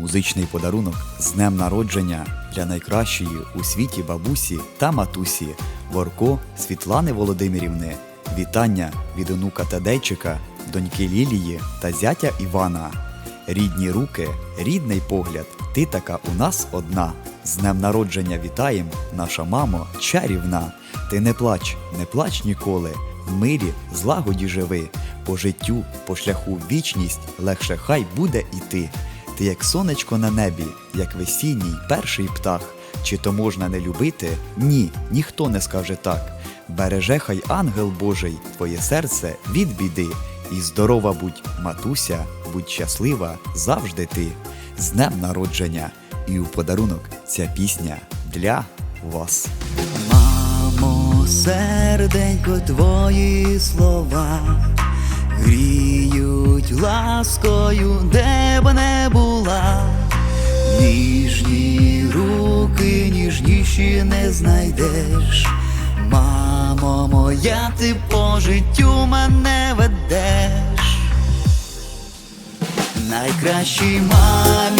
Музичний подарунок з днем народження для найкращої у світі бабусі та матусі Ворко Світлани Володимирівни. Вітання від онука Тадейчика, доньки Лілії та зятя Івана. Рідні руки, рідний погляд, ти така у нас одна. З днем народження вітаєм, наша мамо чарівна. Ти не плач, не плач ніколи. В мирі, злагоді живи. По життю, по шляху вічність легше хай буде іти. Ти як сонечко на небі, як весінній перший птах. Чи то можна не любити? Ні, ніхто не скаже так. Береже хай ангел Божий твоє серце від біди. І здорова будь, матуся, будь щаслива завжди ти. З днем народження! І у подарунок ця пісня для вас. Мамо, серденько, твої слова гріють ласкою, де. Ніжні руки, ніжніші не знайдеш. Мамо моя, ти по життю мене ведеш. Найкращій мамі